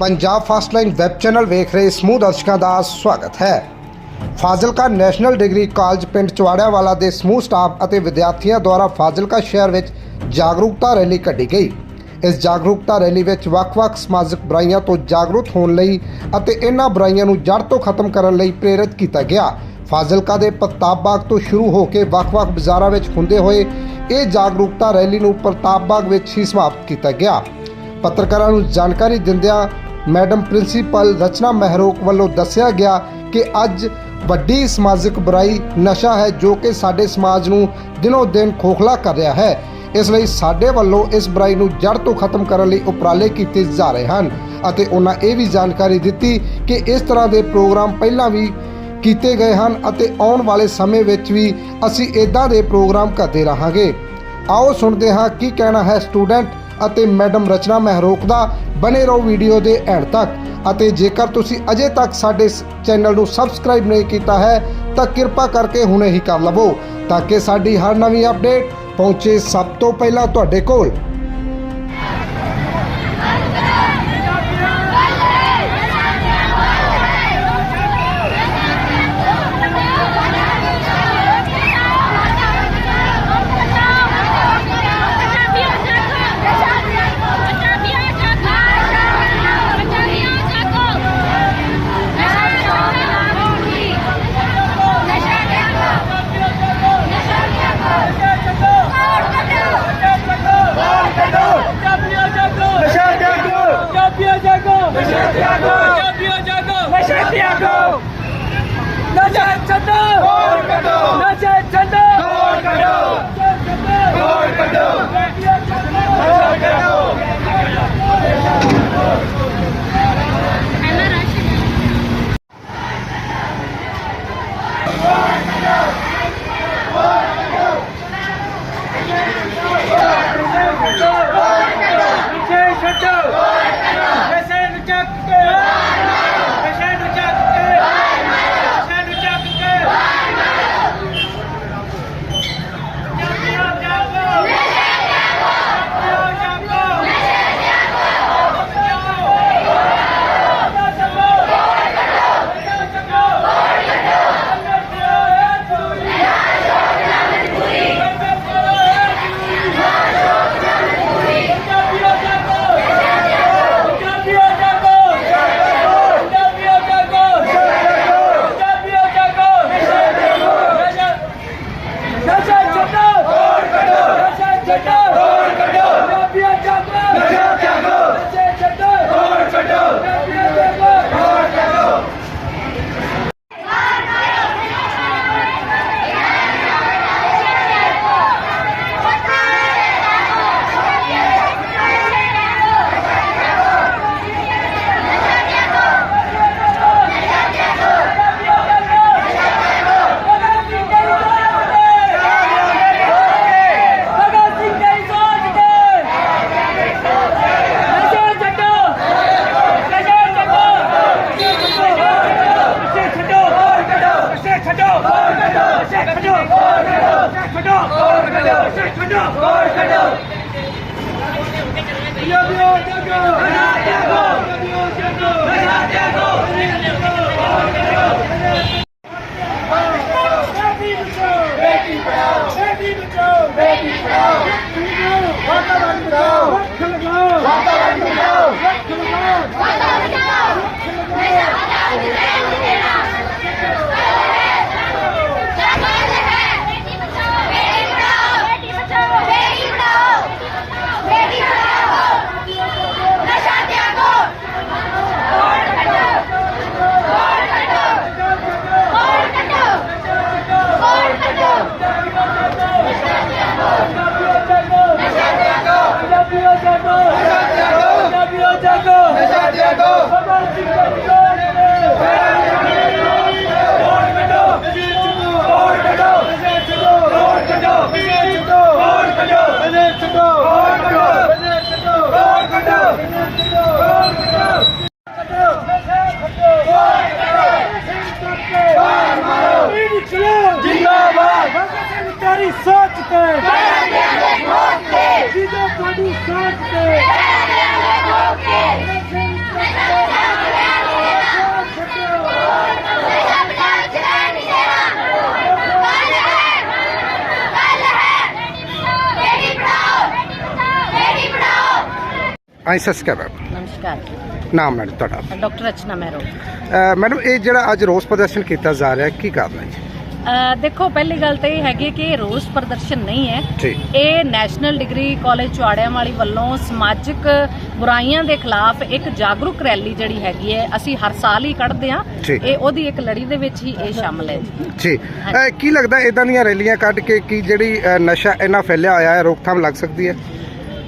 Punjab First Line web channel ਵੇਖ ਰਹੇ ਸਮੂਹ ਦਰਸ਼ਕਾਂ ਦਾ ਸਵਾਗਤ ਹੈ। ਫਾਜ਼ਿਲਕਾ ਨੈਸ਼ਨਲ ਡਿਗਰੀ ਕਾਲਜ ਪਿੰਡ ਚਵਾੜਿਆਂਵਾਲਾ ਦੇ ਸਮੂਹ ਸਟਾਫ ਅਤੇ ਵਿਦਿਆਰਥੀਆਂ ਦੁਆਰਾ ਫਾਜ਼ਿਲਕਾ ਸ਼ਹਿਰ ਵਿੱਚ ਜਾਗਰੂਕਤਾ ਰੈਲੀ ਕੱਢੀ ਗਈ। ਇਸ ਜਾਗਰੂਕਤਾ ਰੈਲੀ ਵਿੱਚ ਵੱਖ-ਵੱਖ ਸਮਾਜਿਕ ਬੁਰਾਈਆਂ ਤੋਂ ਜਾਗਰੂਕ ਹੋਣ ਲਈ ਅਤੇ ਇਹਨਾਂ ਬੁਰਾਈਆਂ ਨੂੰ ਜੜ ਤੋਂ ਖਤਮ ਕਰਨ ਲਈ ਪ੍ਰੇਰਿਤ ਕੀਤਾ ਗਿਆ। ਫਾਜ਼ਿਲਕਾ ਦੇ ਪ੍ਰਤਾਪ ਬਾਗ ਤੋਂ ਸ਼ੁਰੂ ਹੋ ਕੇ ਵੱਖ-ਵੱਖ ਬਾਜ਼ਾਰਾਂ ਵਿੱਚ ਹੁੰਦੇ ਹੋਏ ਇਹ ਜਾਗਰੂਕਤਾ ਰੈਲੀ ਨੂੰ ਪ੍ਰਤਾਪ ਬਾਗ ਵਿੱਚ ਹੀ ਸਮਾਪਤ ਕੀਤਾ ਗਿਆ। ਪੱਤਰਕਾਰਾਂ ਨੂੰ ਜਾਣਕਾਰੀ ਦਿੰਦਿਆਂ ਮੈਡਮ ਪ੍ਰਿੰਸੀਪਲ ਰਚਨਾ ਮਹਿਰੋਕ ਵੱਲੋਂ ਦੱਸਿਆ ਗਿਆ ਕਿ ਅੱਜ ਵੱਡੀ ਸਮਾਜਿਕ ਬੁਰਾਈ ਨਸ਼ਾ ਹੈ ਜੋ ਕਿ ਸਾਡੇ ਸਮਾਜ ਨੂੰ ਦਿਨੋ ਦਿਨ ਖੋਖਲਾ ਕਰ ਰਿਹਾ ਹੈ। ਇਸ ਲਈ ਸਾਡੇ ਵੱਲੋਂ ਇਸ ਬੁਰਾਈ ਨੂੰ ਜੜ ਤੋਂ ਖਤਮ ਕਰਨ ਲਈ ਉਪਰਾਲੇ ਕੀਤੇ ਜਾ ਰਹੇ ਹਨ ਅਤੇ ਉਹਨਾਂ ਇਹ ਵੀ ਜਾਣਕਾਰੀ ਦਿੱਤੀ ਕਿ ਇਸ ਤਰ੍ਹਾਂ ਦੇ ਪ੍ਰੋਗਰਾਮ ਪਹਿਲਾਂ ਵੀ ਕੀਤੇ ਗਏ ਹਨ ਅਤੇ ਆਉਣ ਵਾਲੇ ਸਮੇਂ ਵਿੱਚ ਵੀ ਅਸੀਂ ਇਦਾਂ ਦੇ ਪ੍ਰੋਗਰਾਮ ਕਰਦੇ ਰਹਾਂਗੇ। ਆਓ ਸੁਣਦੇ ਹਾਂ ਕੀ ਕਹਿਣਾ ਹੈ ਸਟੂਡੈਂਟ ਅਤੇ ਮੈਡਮ ਰਚਨਾ ਮਹਿਰੋਕ ਦਾ ਬਨੇ ਰਹੋ ਵੀਡੀਓ ਦੇ ਐਂਡ ਤੱਕ। ਅਤੇ ਜੇਕਰ ਤੁਸੀਂ ਅਜੇ ਤੱਕ ਸਾਡੇ ਚੈਨਲ ਨੂੰ ਸਬਸਕ੍ਰਾਈਬ ਨਹੀਂ ਕੀਤਾ ਹੈ, ਤਾਂ ਕਿਰਪਾ ਕਰਕੇ ਹੁਣੇ ਹੀ ਕਰ ਲਵੋ, ਤਾਂ ਕਿ ਸਾਡੀ ਹਰ ਨਵੀਂ ਅਪਡੇਟ ਪਹੁੰਚੇ ਸਭ ਤੋਂ ਪਹਿਲਾਂ ਤੁਹਾਡੇ ਕੋਲ ਨਸ਼ਾ ਤਿਆਗੋ ਪੰਜਾਬੀਓ ਜਾਗੋ ਨਸ਼ਾ ਤਿਆਗੋ ਪੰਜਾਬੀਓ ਜਾਗੋ ਨਸ਼ਾ ਤਿਆਗੋ ਨਸ਼ਾ ਛੱਡੋ ਹੋਰ ਕੱਢੋ ਨਸ਼ਾ ਛੱਡੋ ਹੋਰ ਕੱਢੋ ਹੋਰ ਕੱਢੋ ਨਸ਼ਾ ਕੱਢੋ ਨਸ਼ੇ ਛੱਡੋ ਨਸ਼ੇ ਨੂੰ ਚੱਕ ਕੇ ਨਸ਼ੇ ਨੂੰ ਚੱਕ ਕੇ ਨਸ਼ੇ ਨੂੰ ਚੱਕ ਕੇ ਪੰਜਾਬੀਓ ਜਾਗੋ ਪੰਜਾਬੀਓ ਜਾਗੋ ਪੰਜਾਬੀਓ ਜਾਗੋ ਪੰਜਾਬੀਓ ਜਾਗੋ ਪੰਜਾਬੀਓ ਜਾਗੋ ਪੰਜਾਬੀਓ ਜਾਗੋ ਨਸ਼ਾ ਨਸ਼ਾ ਛੱਡੋ ਹੋਰ ਕੱਢੋ ਨਸ਼ਾ ਛੱਡੋ ਹੋਰ ਕੱਢੋ ਪੰਜਾਬੀਓ ਜਾਗੋ ਨਸ਼ਾ ਤਿਆਗੋ ਨਸ਼ਾ ਛੱਡੋ ਹੋਰ ਕੱਢੋ ਪੰਜਾਬੀਓ ਜਾਗੋ ਹੋਰ ਕੱਢੋ ਭਗਤ ਸਿੰਘ ਦੀ ਸੋਚ ਤੇ ਨਸ਼ਾ ਛੱਡੋ ਨਸ਼ਾ ਛੱਡੋ ਨਸ਼ੇ ਛੱਡੋ ਹੋਰ ਕੱਢੋ ਨਸ਼ੇ ਛੱਡੋ ਹੋਰ ਕੱਢੋ ਨਸ਼ੇ ਛੱਡੋ ਹੋਰ ਕੱਢੋ ਨਸ਼ੇ ਛੱਡੋ ਹੋਰ ਕੱਢੋ ਨਸ਼ੇ ਆਈ ਸਬਸਕ੍ਰਾਈਬ ਨਮਸਕਾਰ ਨਾਮ ਮੈਡਮ ਤੁਹਾਡਾ ਡਾਕਟਰ ਅਚਨਾ ਮਹਿਰੋ ਮੈਡਮ ਇਹ ਜਿਹੜਾ ਅੱਜ ਰੋਸ ਪ੍ਰਦਰਸ਼ਨ ਕੀਤਾ ਜਾ ਰਿਹਾ ਕੀ ਕਾਰਨ ਹੈ ਜੀ ਦੇਖੋ ਪਹਿਲੀ ਗੱਲ ਤਾਂ ਇਹ ਹੈਗੀ ਕਿ ਇਹ ਰੋਸ ਪ੍ਰਦਰਸ਼ਨ ਨਹੀਂ ਹੈ। ਇਹ ਨੈਸ਼ਨਲ ਡਿਗਰੀ ਕਾਲਜ ਚੁਆੜਿਆਂ ਵਾਲੀ ਵੱਲੋਂ ਸਮਾਜਿਕ ਬੁਰਾਈਆਂ ਦੇ ਖਿਲਾਫ ਇੱਕ ਜਾਗਰੂਕ ਰੈਲੀ ਜਿਹੜੀ ਹੈਗੀ ਹੈ ਅਸੀਂ ਹਰ ਸਾਲ ਹੀ ਕੱਢਦੇ ਹਾਂ। ਜੀ। ਇਹ ਉਹਦੀ ਇੱਕ ਲੜੀ ਦੇ ਵਿੱਚ ਹੀ ਇਹ ਸ਼ਾਮਲ ਹੈ ਜੀ। ਕੀ ਲੱਗਦਾ ਇਦਾਂ ਦੀਆਂ ਰੈਲੀਆਂ ਕੱਢ ਕੇ ਕੀ ਜਿਹੜੀ ਨਸ਼ਾ ਇੰਨਾ ਫੈਲਿਆ ਹੋਇਆ ਹੈ ਰੋਕਥਾਮ ਲੱਗ ਸਕਦੀ ਹੈ?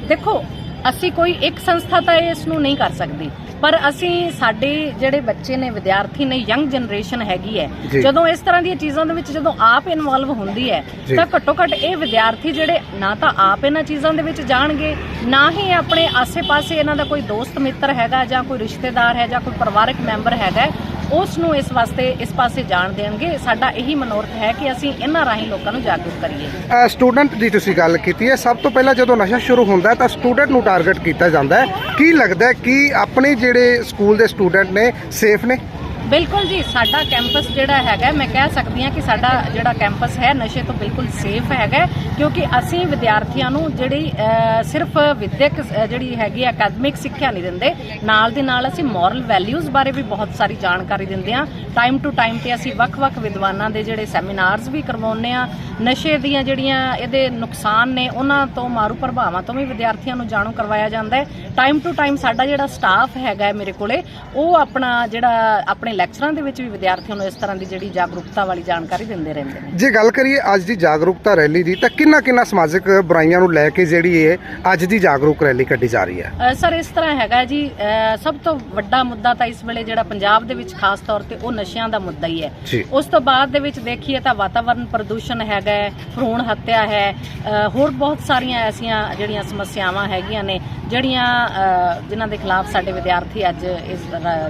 ਦੇਖੋ ਅਸੀਂ ਕੋਈ ਇੱਕ ਸੰਸਥਾ ਤਾਂ ਇਸ ਨੂੰ ਨਹੀਂ ਕਰ ਸਕਦੀ ਪਰ ਅਸੀਂ ਸਾਡੇ ਜਿਹੜੇ ਬੱਚੇ ਨੇ ਵਿਦਿਆਰਥੀ ਨੇ ਯੰਗ ਜਨਰੇਸ਼ਨ ਹੈਗੀ ਹੈ। ਜਦੋਂ ਇਸ ਤਰ੍ਹਾਂ ਦੀਆਂ ਚੀਜ਼ਾਂ ਦੇ ਵਿੱਚ ਜਦੋਂ ਆਪ ਇਨਵੋਲਵ ਹੁੰਦੀ ਹੈ। ਤਾਂ ਘੱਟੋ ਘੱਟ ਇਹ ਵਿਦਿਆਰਥੀ ਜਿਹੜੇ ਨਾ ਤਾਂ ਆਪ ਇਹਨਾਂ ਚੀਜ਼ਾਂ ਦੇ ਵਿੱਚ ਜਾਣਗੇ ਨਾ ਹੀ ਆਪਣੇ ਆਸੇ-ਪਾਸੇ ਇਹਨਾਂ ਦਾ ਕੋਈ ਦੋਸਤ ਮਿੱਤਰ ਹੈਗਾ ਜਾਂ ਕੋਈ ਰਿਸ਼ਤੇਦਾਰ ਹੈ ਜਾਂ ਕੋਈ ਪਰਿਵਾਰਕ ਮੈਂਬਰ ਹੈਗਾ ਉਸ ਨੂੰ ਇਸ ਵਾਸਤੇ ਇਸ ਪਾਸੇ ਜਾਣ ਦੇਣਗੇ। ਸਾਡਾ ਇਹੀ ਮਨੋਰਥ ਹੈ ਕਿ ਅਸੀਂ ਇਹਨਾਂ ਰਾਹੀਂ ਲੋਕਾਂ ਨੂੰ ਜਾਗਰੂਕ ਕਰੀਏ। ਸਟੂਡੈਂਟ ਦੀ ਤੁਸੀਂ ਗੱਲ ਕੀਤੀ ਹੈ। ਸਭ ਤੋਂ ਪਹਿਲਾਂ ਜਦੋਂ ਨਸ਼ਾ ਸ਼ੁਰੂ ਹੁੰਦਾ ਤਾਂ ਸਟੂਡੈਂਟ ਨੂੰ ਟਾਰਗੇਟ ਕੀਤਾ ਜਾਂਦਾ ਹੈ। ਕੀ ਲੱਗਦਾ ਹੈ ਕਿ ਆਪਣੇ ਜਿਹੜੇ ਸਕੂਲ ਦੇ ਸਟੂਡੈਂਟ ਨੇ ਸੇਫ ਨੇ? ਬਿਲਕੁਲ ਜੀ, ਸਾਡਾ ਕੈਂਪਸ ਜਿਹੜਾ ਹੈਗਾ, ਮੈਂ ਕਹਿ ਸਕਦੀ ਹਾਂ ਕਿ ਸਾਡਾ ਜਿਹੜਾ ਕੈਂਪਸ ਹੈ, ਨਸ਼ੇ ਤੋਂ ਬਿਲਕੁਲ ਸੇਫ ਹੈਗਾ ਕਿਉਂਕਿ ਅਸੀਂ ਵਿਦਿਆਰਥੀਆਂ ਨੂੰ ਜਿਹੜੀ ਸਿਰਫ ਵਿਦਿਅਕ ਜਿਹੜੀ ਹੈਗੀ ਅਕੈਡਮਿਕ ਸਿੱਖਿਆ ਨਹੀਂ ਦਿੰਦੇ, ਨਾਲ ਦੇ ਨਾਲ ਅਸੀਂ ਮੋਰਲ ਵੈਲਿਊਜ਼ ਬਾਰੇ ਵੀ ਬਹੁਤ ਸਾਰੀ ਜਾਣਕਾਰੀ ਦਿੰਦੇ ਹਾਂ। ਟਾਈਮ ਟੂ ਟਾਈਮ ਤੇ ਅਸੀਂ ਵੱਖ-ਵੱਖ ਵਿਦਵਾਨਾਂ ਦੇ ਜਿਹੜੇ ਸੈਮੀਨਾਰਸ ਵੀ ਕਰਵਾਉਂਦੇ ਆ ਨਸ਼ੇ ਦੀਆਂ ਜਿਹੜੀਆਂ ਇਹਦੇ ਨੁਕਸਾਨ ਨੇ, ਉਹਨਾਂ ਤੋਂ ਮਾਰੂ ਪ੍ਰਭਾਵਾਂ ਤੋਂ ਵੀ ਵਿਦਿਆਰਥੀਆਂ ਨੂੰ ਜਾਣੂ ਕਰਵਾਇਆ ਜਾਂਦਾ ਹੈ। ਟਾਈਮ ਟੂ ਟਾਈਮ ਸਾਡਾ ਜਿਹੜਾ ਸਟਾਫ ਹੈਗਾ ਮੇਰੇ ਕੋਲੇ, ਉਹ ਆਪਣਾ ਜਿਹੜਾ, ਆਪਣੇ ਲੈਕਚਰਾਂ ਦੇ ਵਿੱਚ ਵੀ ਵਿਦਿਆਰਥੀਆਂ ਨੂੰ ਇਸ ਤਰ੍ਹਾਂ ਦੀ ਜਿਹੜੀ ਜਾਗਰੂਕਤਾ ਵਾਲੀ ਜਾਣਕਾਰੀ ਦਿੰਦੇ ਰਹਿੰਦੇ ਨੇ। ਜੇ ਗੱਲ ਕਰੀਏ ਅੱਜ ਦੀ ਜਾਗਰੂਕਤਾ ਰੈਲੀ ਦੀ ਤਾਂ ਕਿੰਨਾ ਕਿੰਨਾ ਸਮਾਜਿਕ ਬੁਰਾਈਆਂ ਨੂੰ ਲੈ ਕੇ ਜਿਹੜੀ ਇਹ ਅੱਜ ਦੀ ਜਾਗਰੂਕ ਰੈਲੀ ਕੱਢੀ ਜਾ ਰਹੀ ਹੈ? ਸਰ ਇਸ ਤਰ੍ਹਾਂ ਹੈਗਾ ਜੀ ਸਭ ਤੋਂ ਵੱਡਾ ਮੁੱਦਾ ਤਾਂ ਇਸ ਵੇਲੇ ਜਿਹੜਾ ਪੰਜਾਬ ਦੇ ਵਿੱਚ ਖਾਸ ਤੌਰ ਤੇ ਉਹ ਨਸ਼ਿਆਂ ਦਾ ਮੁੱਦਾ ਹੀ ਹੈ। ਉਸ ਤੋਂ ਬਾਅਦ ਦੇ ਵਿੱਚ ਦੇਖੀਏ ਤਾਂ ਵਾਤਾਵਰਣ ਪ੍ਰਦੂਸ਼ਣ ਹੈਗਾ ਹੈ ਭਰੂਣ ਹੱਤਿਆ ਹੈ ਹੋਰ ਬਹੁਤ ਸਾਰੀਆਂ ਐਸੀਆਂ ਜਿਹੜੀਆਂ ਸਮੱਸਿਆਵਾਂ ਹੈਗੀਆਂ ਨੇ ਜਿਹੜੀਆਂ ਜਿਨ੍ਹਾਂ ਦੇ ਖਿਲਾਫ ਸਾਡੇ ਵਿਦਿਆਰਥੀ ਅੱਜ ਇਸ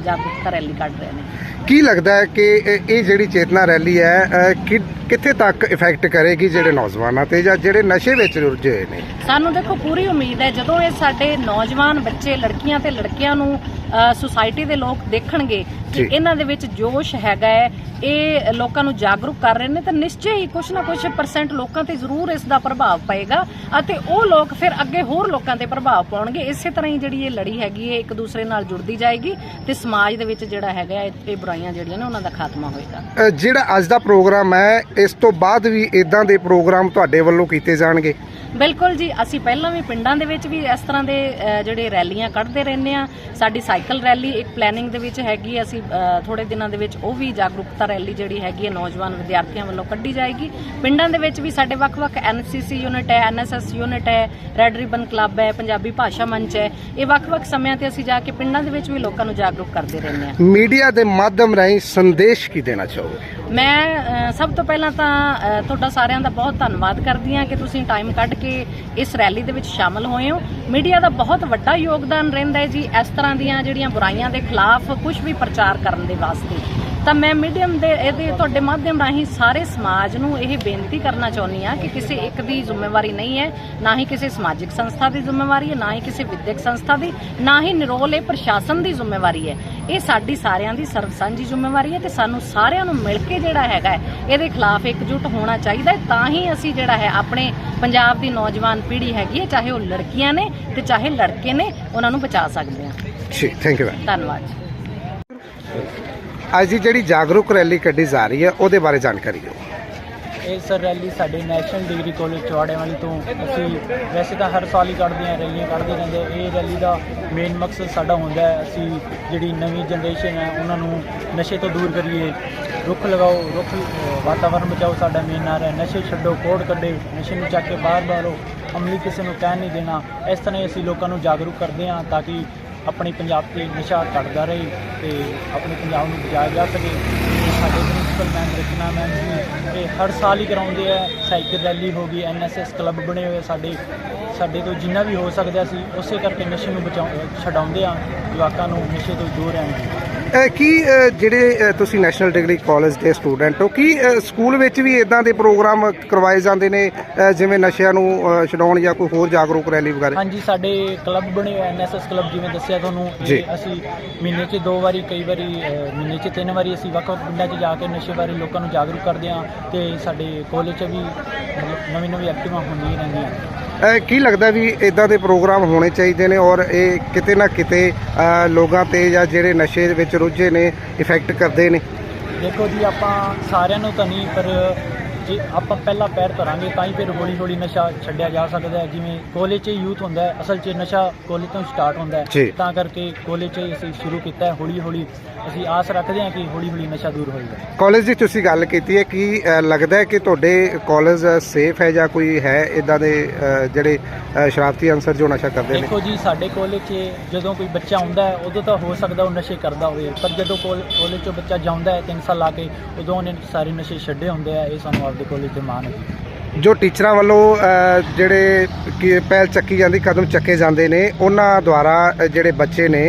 ਜਾਗਰੂਕਤਾ ਰੈਲੀ ਕੱਢ ਰਹੇ ਨੇ। ਕੀ ਲੱਗਦਾ ਹੈ ਕਿ ਇਹ ਜਿਹੜੀ ਚੇਤਨਾ ਰੈਲੀ ਹੈ ਕਿ ਕਿੱਥੇ ਤੱਕ ਇਫੈਕਟ ਕਰੇਗੀ ਜਿਹੜੇ ਨੌਜਵਾਨਾਂ ਤੇ ਜਾਂ ਜਿਹੜੇ ਨਸ਼ੇ ਵਿੱਚ ਰੁੱਝੇ ਹੋਏ ਨੇ? ਸਾਨੂੰ ਦੇਖੋ ਪੂਰੀ ਉਮੀਦ ਹੈ ਜਦੋਂ ਇਹ ਸਾਡੇ ਨੌਜਵਾਨ ਬੱਚੇ ਲੜਕੀਆਂ ਤੇ ਲੜਕਿਆਂ ਨੂੰ ਸੁਸਾਇਟੀ ਦੇ ਲੋਕ ਦੇਖਣਗੇ ਕਿ। ਇਹਨਾਂ ਦੇ ਵਿੱਚ ਜੋਸ਼ ਹੈਗਾ ਹੈ ਇਹ ਲੋਕਾਂ ਨੂੰ ਜਾਗਰੂਕ ਕਰ ਰਹੇ ਨੇ ਤਾਂ ਨਿਸ਼ਚੈ ਹੀ ਕੁਝ ਨਾ ਕੁਝ ਪਰਸੈਂਟ ਲੋਕਾਂ ਤੇ ਜ਼ਰੂਰ ਇਸ ਦਾ ਪ੍ਰਭਾਵ ਪਏਗਾ ਅਤੇ ਉਹ ਲੋਕ ਫਿਰ ਅੱਗੇ ਹੋਰ ਲੋਕਾਂ ਤੇ ਪ੍ਰਭਾਵ ਪਾਉਣਗੇ। ਇਸੇ ਤਰ੍ਹਾਂ ਹੀ ਜਿਹੜੀ ਇਹ ਲੜੀ ਹੈਗੀ ਹੈ ਇੱਕ ਦੂਸਰੇ ਨਾਲ ਜੁੜਦੀ ਜਾਏਗੀ ਤੇ ਸਮਾਜ ਦੇ ਵਿੱਚ ਜਿਹੜਾ ਹੈਗਾ ਇਹ ਬੁਰਾਈਆਂ ਜਿਹੜੀਆਂ ਨੇ ਉਹਨਾਂ ਦਾ ਖਾਤਮਾ ਹੋਏਗਾ। ਜਿਹੜਾ ਅੱਜ ਦਾ ਪ੍ਰੋਗਰਾਮ ਹੈ ਇਸ ਤੋਂ ਬਾਅਦ ਵੀ ਇਦਾਂ ਦੇ ਪ੍ਰੋਗਰਾਮ ਤੁਹਾਡੇ ਵੱਲੋਂ ਕੀਤੇ ਜਾਣਗੇ? ਬਿਲਕੁਲ ਜੀ ਅਸੀਂ ਪਹਿਲਾਂ ਵੀ ਪਿੰਡਾਂ ਦੇ ਵਿੱਚ ਵੀ ਇਸ ਤਰ੍ਹਾਂ ਦੇ ਜਿਹੜੇ ਰੈਲੀਆਂ ਕੱਢਦੇ ਰਹਿੰਦੇ ਆ ਸਾਡੀ ਸਾਈਕਲ ਰੈਲੀ ਇੱਕ ਪਲੈਨਿੰਗ ਦੇ ਵਿੱਚ ਹੈਗੀ। ਅਸੀਂ ਥੋੜੇ ਦਿਨਾਂ ਦੇ ਵਿੱਚ ਉਹ ਵੀ ਜਾਗਰੂਕਤਾ ਰੈਲੀ ਜਿਹੜੀ ਹੈਗੀ ਹੈ ਨੌਜਵਾਨ ਵਿਦਿਆਰਥੀਆਂ ਵੱਲੋਂ ਕੱਢੀ ਜਾਏਗੀ। ਪਿੰਡਾਂ ਦੇ ਵਿੱਚ ਵੀ ਸਾਡੇ ਵੱਖ-ਵੱਖ ਐਨਸੀਸੀ ਯੂਨਿਟ ਹੈ ਐਨਐਸਐਸ ਯੂਨਿਟ ਹੈ ਰੈਡ ਰਿਬਨ ਕਲੱਬ ਹੈ ਪੰਜਾਬੀ ਭਾਸ਼ਾ ਮੰਚ ਹੈ। ਇਹ ਵੱਖ-ਵੱਖ ਸਮਿਆਂ ਤੇ ਅਸੀਂ ਜਾ ਕੇ ਪਿੰਡਾਂ ਦੇ ਵਿੱਚ ਵੀ ਲੋਕਾਂ ਨੂੰ ਜਾਗਰੂਕ ਕਰਦੇ ਰਹਿੰਦੇ ਆ ਮੀਡੀਆ ਦੇ ਮਾਧਿਅਮ ਰਾਹੀਂ ਸੰਦੇਸ਼ ਕੀ ਦੇਣਾ ਚਾਹੋਗੇ? ਮੈਂ ਸਭ ਤੋਂ ਪਹਿਲਾਂ ਤਾਂ ਤੁਹਾਡਾ ਸਾਰਿਆਂ ਦਾ ਬਹੁਤ ਧੰਨਵਾਦ ਕਰਦੀ ਹਾਂ ਕਿ ਤੁਸੀਂ ਟਾਈਮ ਕੱਢ ਕੇ ਇਸ ਰੈਲੀ ਦੇ ਵਿੱਚ ਸ਼ਾਮਲ ਹੋਏ ਹੋ। ਮੀਡੀਆ ਦਾ ਬਹੁਤ ਵੱਡਾ ਯੋਗਦਾਨ ਰਹਿੰਦਾ ਹੈ ਜੀ ਇਸ ਤਰ੍ਹਾਂ ਦੀਆਂ ਜਿਹੜੀਆਂ ਬੁਰਾਈਆਂ ਦੇ ਖਿਲਾਫ ਕੁਝ ਵੀ ਪ੍ਰਚਾਰ ਕਰਨ ਦੇ ਵਾਸਤੇ। ਤਾਂ ਮੈਂ ਮੀਡੀਅਮ ਦੇ ਇਹਦੇ ਤੁਹਾਡੇ ਮਾਧਿਅਮ ਰਾਹੀਂ ਸਾਰੇ ਸਮਾਜ ਨੂੰ ਇਹ ਬੇਨਤੀ ਕਰਨਾ ਚਾਹੁੰਦੀ ਹਾਂ ਕਿ ਕਿਸੇ ਇੱਕ ਦੀ ਜ਼ਿੰਮੇਵਾਰੀ ਨਹੀਂ ਹੈ ਨਾ ਹੀ ਕਿਸੇ ਸਮਾਜਿਕ ਸੰਸਥਾ ਦੀ ਜ਼ਿੰਮੇਵਾਰੀ ਹੈ ਨਾ ਹੀ ਕਿਸੇ ਵਿਦਿਅਕ ਸੰਸਥਾ ਦੀ ਨਾ ਹੀ ਨਿਰੋਲ ਇਹ ਪ੍ਰਸ਼ਾਸਨ ਦੀ ਜ਼ਿੰਮੇਵਾਰੀ ਹੈ। ਇਹ ਸਾਡੀ ਸਾਰਿਆਂ ਦੀ ਸਰਬਸਾਂਝੀ ਜ਼ਿੰਮੇਵਾਰੀ ਹੈ ਤੇ ਸਾਨੂੰ ਸਾਰਿਆਂ ਨੂੰ ਮਿਲ ਕੇ ਜਿਹੜਾ ਹੈਗਾ ਇਹਦੇ ਖਿਲਾਫ ਇਕਜੁੱਟ ਹੋਣਾ ਚਾਹੀਦਾ ਹੈ। ਤਾਂ ਹੀ ਅਸੀਂ ਜਿਹੜਾ ਹੈ ਆਪਣੇ ਪੰਜਾਬ ਦੀ ਨੌਜਵਾਨ ਪੀੜ੍ਹੀ ਹੈਗੀ ਹੈ ਚਾਹੇ ਉਹ ਲੜਕੀਆਂ ਨੇ ਤੇ ਚਾਹੇ ਲੜਕੇ ਨੇ ਉਹਨਾਂ ਨੂੰ ਬਚਾ ਸਕਦੇ ਹਾਂ। ਜੀ ਥੈਂਕ ਯੂ ਧੰਨਵਾਦ ਅੱਜ ਦੀ ਜਿਹੜੀ ਜਾਗਰੂਕ ਰੈਲੀ ਕੱਢੀ ਜਾ ਰਹੀ ਹੈ ਉਹਦੇ ਬਾਰੇ ਜਾਣਕਾਰੀ ਦਿਓ। ਇਹ ਸਰ ਰੈਲੀ ਸਾਡੇ ਨੈਸ਼ਨਲ ਡਿਗਰੀ ਕਾਲਜ ਚਵਾੜੇ ਵਾਲੀ ਤੋਂ ਅਸੀਂ ਵੈਸੇ ਤਾਂ ਹਰ ਸਾਲ ਹੀ ਕੱਢਦੇ ਹਾਂ ਰੈਲੀਆਂ ਕੱਢਦੇ ਰਹਿੰਦੇ ਇਹ ਰੈਲੀ ਦਾ ਮੇਨ ਮਕਸਦ ਸਾਡਾ ਹੁੰਦਾ ਹੈ ਅਸੀਂ ਜਿਹੜੀ ਨਵੀਂ ਜਨਰੇਸ਼ਨ ਹੈ ਉਹਨਾਂ ਨੂੰ ਨਸ਼ੇ ਤੋਂ ਦੂਰ ਕਰੀਏ। ਰੁੱਖ ਲਗਾਓ ਰੁੱਖ ਅ, ਵਾਤਾਵਰਨ ਬਚਾਓ ਸਾਡਾ ਮੇਨ ਨਾਰਾ ਹੈ। ਨਸ਼ੇ ਛੱਡੋ ਕੋੜ ਕੱਢੇ ਨਸ਼ੇ ਨੂੰ ਚੱਕ ਕੇ ਬਾਹਰ ਬਾਹਰੋ ਅਮਲੀ ਕਿਸੇ ਨੂੰ ਕਹਿਣ ਨਹੀਂ ਦੇਣਾ। ਇਸ ਤਰ੍ਹਾਂ ਹੀ ਅਸੀਂ ਲੋਕਾਂ ਨੂੰ ਜਾਗਰੂਕ ਕਰਦੇ ਹਾਂ ਤਾਂ ਕਿ ਆਪਣੀ ਪੰਜਾਬ ਤੇ ਨਸ਼ਾ ਕੱਢਦਾ ਰਹੇ ਤੇ ਆਪਣੇ ਪੰਜਾਬ ਨੂੰ ਬਚਾਇਆ ਜਾ ਸਕੇ। ਤੇ ਸਾਡੇ ਪ੍ਰਿੰਸੀਪਲ ਮੈਮ, ਰਚਨਾ ਮੈਮ ਜੀ, ਇਹ ਹਰ ਸਾਲ ਹੀ ਕਰਾਉਂਦੇ ਆ। ਸਾਈਕਲ ਰੈਲੀ ਹੋ ਗਈ ਐਨਐਸਐਸ ਕਲੱਬ ਬਣੇ ਹੋਏ ਸਾਡੇ। ਸਾਡੇ ਤੋਂ ਜਿੰਨਾ ਵੀ ਹੋ ਸਕਦਾ ਸੀ, ਉਸੇ ਕਰਕੇ ਨਸ਼ੇ ਨੂੰ ਬਚਾਉ, ਛਡਾਉਂਦੇ ਆ। ਜਵਾਕਾਂ ਨੂੰ ਨਸ਼ੇ ਤੋਂ ਦੂਰ ਰਹਿਣ ਦੀ। ਕੀ ਜਿਹੜੇ ਤੁਸੀਂ ਨੈਸ਼ਨਲ ਡਿਗਰੀ ਕਾਲਜ ਦੇ ਸਟੂਡੈਂਟ ਹੋ ਕੀ ਸਕੂਲ ਵਿੱਚ ਵੀ ਇਦਾਂ ਦੇ ਪ੍ਰੋਗਰਾਮ ਕਰਵਾਏ ਜਾਂਦੇ ਨੇ ਜਿਵੇਂ ਨਸ਼ਿਆਂ ਨੂੰ ਛਡਾਉਣ ਜਾਂ ਕੋਈ ਹੋਰ ਜਾਗਰੂਕ ਰੈਲੀ ਵਗੈਰਾ? ਹਾਂਜੀ ਸਾਡੇ ਕਲੱਬ ਬਣੇ ਹੋਏ ਐਨਐਸਐਸ ਕਲੱਬ ਜਿਵੇਂ ਦੱਸਿਆ ਤੁਹਾਨੂੰ ਅਸੀਂ ਮਹੀਨੇ 'ਚ ਦੋ ਵਾਰੀ ਕਈ ਵਾਰੀ ਮਹੀਨੇ 'ਚ ਤਿੰਨ ਵਾਰੀ ਅਸੀਂ ਵੱਖ-ਵੱਖ ਪਿੰਡਾਂ 'ਚ ਜਾ ਕੇ ਨਸ਼ੇ ਬਾਰੇ ਲੋਕਾਂ ਨੂੰ ਜਾਗਰੂਕ ਕਰਦੇ ਹਾਂ ਤੇ ਸਾਡੇ ਕਾਲਜ 'ਚ ਵੀ ਨਵੀਂ ਨਵੀਂ ਐਕਟਿਵਾਂ ਹੁੰਦੀਆਂ ਰਹਿੰਦੀਆਂ ਅਹ ਕੀ ਲੱਗਦਾ ਵੀ ਇਦਾਂ ਦੇ ਪ੍ਰੋਗਰਾਮ ਹੋਣੇ ਚਾਹੀਦੇ ਨੇ ਔਰ ਇਹ ਕਿਤੇ ਨਾ ਕਿਤੇ ਲੋਕਾਂ ਤੇ ਜਾਂ ਜਿਹੜੇ ਨਸ਼ੇ ਦੇ ਵਿੱਚ ਰੁੱਝੇ ਨੇ ਇਫੈਕਟ ਕਰਦੇ ਨੇ? ਦੇਖੋ ਜੀ ਆਪਾਂ ਸਾਰਿਆਂ ਨੂੰ ਤਾਂ ਨਹੀਂ ਪਰ ਜੇ ਆਪਾਂ ਪਹਿਲਾ ਪੈਰ ਧਰਾਂਗੇ ਤਾਂ ਹੀ ਫਿਰ ਹੌਲੀ ਹੌਲੀ ਨਸ਼ਾ ਛੱਡਿਆ ਜਾ ਸਕਦਾ ਹੈ। ਜਿਵੇਂ ਕਾਲਜ 'ਚ ਯੂਥ ਹੁੰਦਾ ਹੈ ਅਸਲ 'ਚ ਨਸ਼ਾ ਕਾਲਜ ਤੋਂ ਸਟਾਰਟ ਹੁੰਦਾ ਜੀ। ਹੈ ਤਾਂ ਕਰਕੇ ਕਾਲਜ 'ਚ ਅਸੀਂ ਸ਼ੁਰੂ ਕੀਤਾ ਹੈ ਹੌਲੀ ਹੌਲੀ ਅਸੀਂ ਆਸ ਰੱਖਦੇ ਹਾਂ ਕਿ ਹੌਲੀ ਹੌਲੀ ਨਸ਼ਾ ਦੂਰ ਹੋਏਗਾ। ਕਾਲਜ ਦੀ ਤੁਸੀਂ ਗੱਲ ਕੀਤੀ ਹੈ ਕਿ ਲੱਗਦਾ ਹੈ ਕਿ ਤੁਹਾਡੇ ਕਾਲਜ ਸੇਫ ਹੈ ਜਾਂ ਕੋਈ ਹੈ ਇਦਾਂ ਦੇ ਜਿਹੜੇ ਸ਼ਰਾਰਤੀ ਅਨਸਰ ਜੋ ਨਸ਼ਾ ਕਰਦੇ ਨੇ? ਦੇਖੋ ਜੀ ਸਾਡੇ ਕਾਲਜ 'ਚ ਜਦੋਂ ਕੋਈ ਬੱਚਾ ਆਉਂਦਾ ਹੈ ਉਦੋਂ ਤਾਂ ਹੋ ਸਕਦਾ ਉਹ ਨਸ਼ੇ ਕਰਦਾ ਹੋਵੇ। ਪਰ ਜਦੋਂ ਕਾਲਜ 'ਚੋਂ ਬੱਚਾ ਜਾਂਦਾ ਹੈ 3 ਸਾਲ ਲਾ ਕੇ ਉਦੋਂ ਉਹਨੇ ਸਾਰੇ ਨਸ਼ੇ ਛੱਡੇ ਹੁੰਦੇ ਆ। ਇਹ ਸਾਨੂੰ ਆਪਦੇ ਕਾਲਜ ਤੇ ਮਾਣ ਹੈ ਜੀ। ਜੋ ਟੀਚਰਾਂ ਵੱਲੋਂ ਜਿਹੜੇ ਕੀ ਪਹਿਲ ਚੱਕੀ ਜਾਂਦੀ ਕਦਮ ਚੱਕੇ ਜਾਂਦੇ ਨੇ ਉਹਨਾਂ ਦੁਆਰਾ ਜਿਹੜੇ ਬੱਚੇ ਨੇ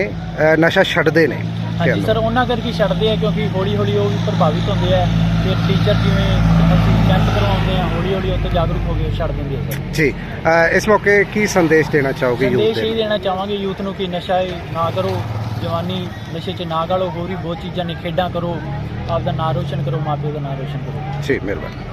ਨਸ਼ਾ ਛੱਡਦੇ ਨੇ। ਹਾਂਜੀ ਸਰ ਉਹਨਾਂ ਕਰਕੇ ਛੱਡਦੇ ਆ ਕਿਉਂਕਿ ਹੌਲੀ ਹੌਲੀ ਉਹ ਵੀ ਪ੍ਰਭਾਵਿਤ ਹੁੰਦੇ ਆ ਫਿਰ ਟੀਚਰ ਜਿਵੇਂ ਅਸੀਂ ਕੈਂਪ ਕਰਵਾਉਂਦੇ ਆ ਹੌਲੀ ਹੌਲੀ ਉੱਤੇ ਜਾਗਰੂਕ ਹੋ ਕੇ ਛੱਡ ਦਿੰਦੇ ਆ ਸਰ। ਜੀ ਇਸ ਮੌਕੇ ਕੀ ਸੰਦੇਸ਼ ਦੇਣਾ ਚਾਹੋਗੇ ਯੂਥ ਸੰਦੇਸ਼ ਦੇ ਇਹ ਦੇਣਾ ਚਾਹਾਂਗੇ ਯੂਥ ਨੂੰ ਕਿ ਨਸ਼ਾ ਇਹ ਨਾ ਕਰੋ ਜਵਾਨੀ ਨਸ਼ੇ 'ਚ ਨਾ ਗਾਲੋ ਹੋਰ ਵੀ ਬਹੁਤ ਚੀਜ਼ਾਂ ਨੇ ਖੇਡਾਂ ਕਰੋ ਆਪਦਾ ਨਾਂ ਰੋਸ਼ਨ ਕਰੋ ਮਾਪਿਓ ਦਾ ਨਾਂ ਰੋਸ਼ਨ ਕਰੋ। ਜੀ ਮਿਹਰਬਾਨੀ।